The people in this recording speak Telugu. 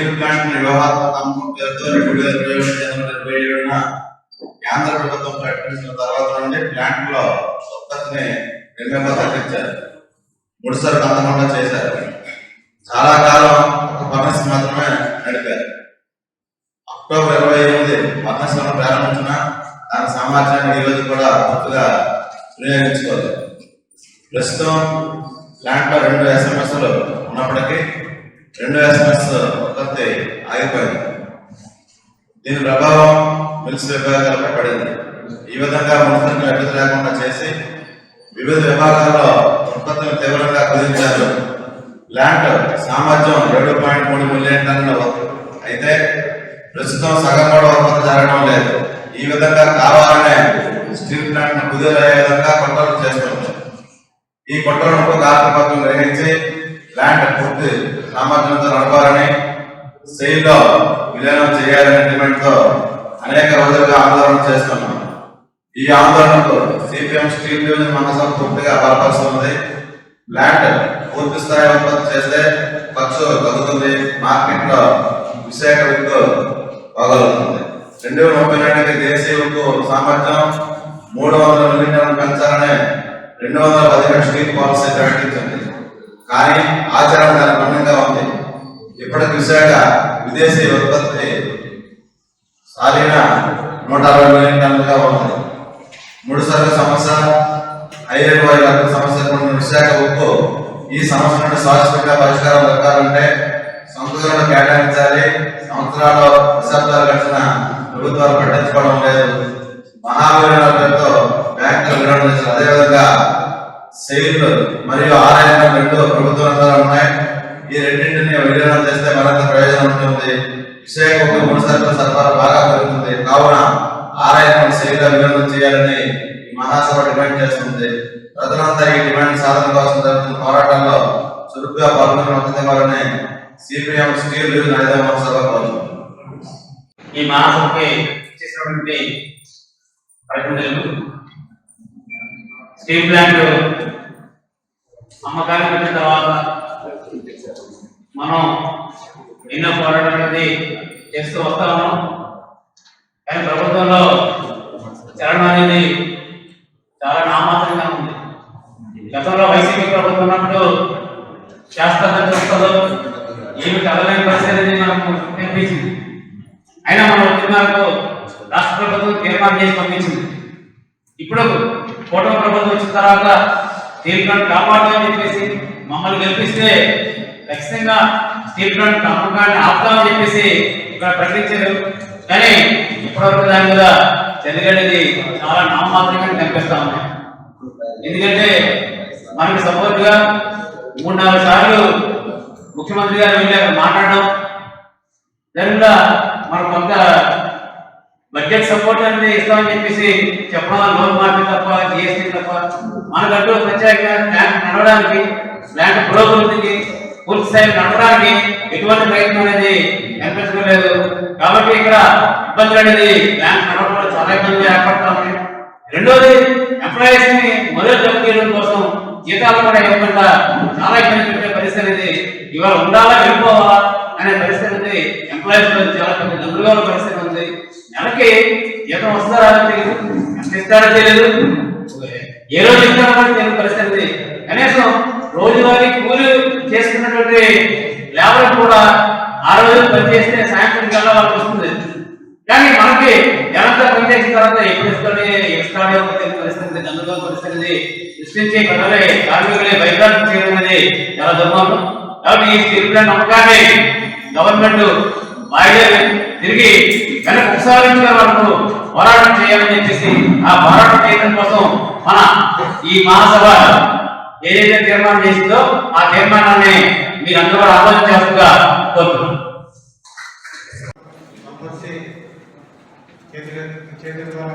నీరు ప్లాంట్ వ్యవహారాత్మక పేరుతో రెండు వేల ఇరవై ఒకటి జనవరి ఇరవై ఏడున కేంద్ర ప్రభుత్వం ప్రకటించిన తర్వాత నుండి ప్లాంట్లో ఉత్పత్తిని రెండవ తగ్గించారు. ముడిసరి అందకుండా చేశారు. చాలా కాలం ఒక ఫర్నెస్ మాత్రమే నడిపారు. అక్టోబర్ ఇరవై ఎనిమిది ఫర్నెస్ ప్రారంభించిన దాని సామర్థ్యాన్ని ఈ రోజు కూడా పూర్తిగా వినియోగించుకోలేదు ప్రస్తుతం ప్లాంట్లో రెండు ఎస్ఎంఎస్లు ఉన్నప్పటికీ రెండు ఎస్ఎంఎస్ ఉత్పత్తి ఆగిపోయింది. దీని ప్రభావం మిల్స్ విభాగాలపై పడింది. ఈ విధంగా మున్సిపల్ అడ్డు లేకుండా చేసి వివిధ విభాగాల్లో ఉత్పత్తిని తీవ్రంగా కుదించారు. ల్యాండ్ సామర్థ్యం ఏడు పాయింట్ మూడు మిలియన్ టన్నులు అయితే ప్రస్తుతం సగం కూడా ఉత్పత్తి జరగడం లేదు. ఈ విధంగా కావాలనే స్టీల్ ప్లాంట్ కుదిరయ్యే విధంగా కొట్టలు చేస్తుంది ఈ కుట్రను ఆత్మపత్రం గ్రహించి ల్యాండ్ పూర్తి సామర్థ్యంతో నడపాలని సెయిల్లో విలీనం చేయాలనే డిమాండ్తో అనేక రోజులుగా ఆందోళన చేస్తున్నాం. ఈ ఆందోళనకు సిపిఎం స్టీల్ డివిజన్ మనసం పూర్తిగా బలపరుస్తుంది ప్లాంట్ పూర్తి స్థాయి ఉత్పత్తి చేస్తే ఖర్చు తగ్గుతుంది. మార్కెట్లో విశాఖ ఉక్కు పగలుతుంది రెండు వేల ముప్పై నాటికి దేశీయ ఉక్కు సామర్థ్యం మూడు వందల మిలియన్ పెంచాలని రెండు వందల పదిహేడు స్టీల్ పాలసీ ప్రకటించింది. కానీ ఆచరణ దాని భిన్నంగా ఉంది. ఇప్పటికి విశాఖ విదేశీ ఉత్పత్తి సాలిన నూట అరవై మిలియన్ టన్నులుగా ఉంది. మూడు సరుకు సమస్య ఐరన్ వాయు రక్త సమస్య విశాఖ ఉప్పు ఈ సమస్య నుండి శాశ్వతంగా పరిష్కారం దొరకాలంటే సంతులను కేటాయించాలి. సంవత్సరాల్లో దశాబ్దాలు గడిచిన ప్రభుత్వాలు పట్టించుకోవడం లేదు. మహావీరులతో బ్యాంకులు విలీనం అదేవిధంగా సెయిల్ మరియు ఆదాయం రెండు ప్రభుత్వ రంగాలు ఉన్నాయి. ఈ రెండింటిని విలీనం చేస్తే మరింత ప్రయోజనం ఉంటుంది. విశాఖ ఒక సరఫరా బాగా పెరుగుతుంది. కావున ఆదాయం సెయిల్ విలీనం చేయాలని ఈ మహాసభ డిమాండ్ చేస్తుంది. ప్రజలంతా ఈ డిమాండ్ సాధన కోసం జరుగుతున్న పోరాటంలో చురుగ్గా పాల్గొని మద్దతు సిపిఎం స్టీల్ డివిజన్ మహాసభ కోరుతుంది ఈ మహాసభకి చేసినటువంటి ప్రతినిధులు స్టీల్ ప్లాంట్. అమ్మకానికి పెట్టిన తర్వాత మనం ఎన్నో పోరాటం అనేది చేస్తూ వస్తా ఉన్నాం. కానీ ప్రభుత్వంలో చరణ అనేది చాలా నామాత్రంగా ఉంది. గతంలో వైసీపీ ప్రభుత్వం ఉన్నప్పుడు శాస్త్రంగా వస్తుందో ఏమి కదలేని పరిస్థితి మనకు కనిపించింది. అయినా మనం వచ్చిన రాష్ట్ర ప్రభుత్వం తీర్మానం చేసి పంపించింది. ఇప్పుడు కూటమి ప్రభుత్వం వచ్చిన తర్వాత స్టీల్ ప్లాంట్ కాపాడమని చెప్పేసి మమ్మల్ని గెలిపిస్తే ఖచ్చితంగా స్టీల్ ప్లాంట్ అమ్మకాన్ని ఆపుతామని చెప్పేసి ఇక్కడ ప్రకటించారు. కానీ ఇప్పటివరకు దాని మీద చర్యలనేది చాలా నామమాత్రంగా కనిపిస్తా ఉన్నాయి ఎందుకంటే మనకి సపోర్ట్గా మూడు నాలుగు సార్లు ముఖ్యమంత్రి గారు వెళ్ళి అక్కడ మాట్లాడడం దానివల్ల మనకు కొంత బడ్జెట్ సపోర్ట్ అనేది ఇస్తామని చెప్పేసి చెప్పడం లోన్ మార్పు తప్ప జిఎస్టీ తప్ప మనకంటూ ప్రత్యేకంగా బ్యాంక్ నడవడానికి బ్యాంక్ పురోగతికి పూర్తి స్థాయి నడవడానికి ఎటువంటి ప్రయత్నం అనేది కనిపించలేదు కాబట్టి ఇక్కడ ఇబ్బందులు అనేది బ్యాంక్ నడవడంలో చాలా ఇబ్బంది ఏర్పడతా ఉంది రెండోది ఎంప్లాయీస్ని మొదలు జబ్బు చేయడం కోసం జీతాలు కూడా ఇవ్వకుండా చాలా ఇబ్బంది పెట్టే పరిస్థితి అనేది ఇవాళ ఉండాలా వెళ్ళిపోవాలా అనే పరిస్థితి అనేది ఎంప్లాయీస్ చాలా పెద్ద గందరగోళ పరిస్థితి నెలకి జీతం వస్తారా తెలియదు. ఎంత ఇస్తారో తెలియదు. ఏ రోజు ఇస్తారో కూడా తెలియని పరిస్థితి కనీసం రోజువారీ కూలి చేసుకున్నటువంటి లేబర్ కూడా ఆ రోజు పనిచేస్తే సాయంత్రం కల్లా వాళ్ళకి వస్తుంది. కానీ మనకి ఎంత పనిచేసిన తర్వాత ఎప్పుడు ఇస్తాడే ఇస్తాడే తెలియని పరిస్థితి గందరగోళ పరిస్థితి సృష్టించే ప్రజలే కార్మికులే వైద్యాలు చేయడం అనేది చాలా దుర్మార్గం. కాబట్టి ఈ స్టీల్ నమ్మకాన్ని గవర్నమెంట్ వాయిదా తిరిగి వెనక ఉపసంహరించిన వరకు పోరాటం చేయాలని చెప్పేసి ఆ పోరాటం చేయడం కోసం మన ఈ మహాసభ ఏదైతే తీర్మానం చేసిందో ఆ తీర్మానాన్ని మీరు అందరూ ఆలోచన చేస్తుగా కోరుతున్నాను చేతుల ద్వారా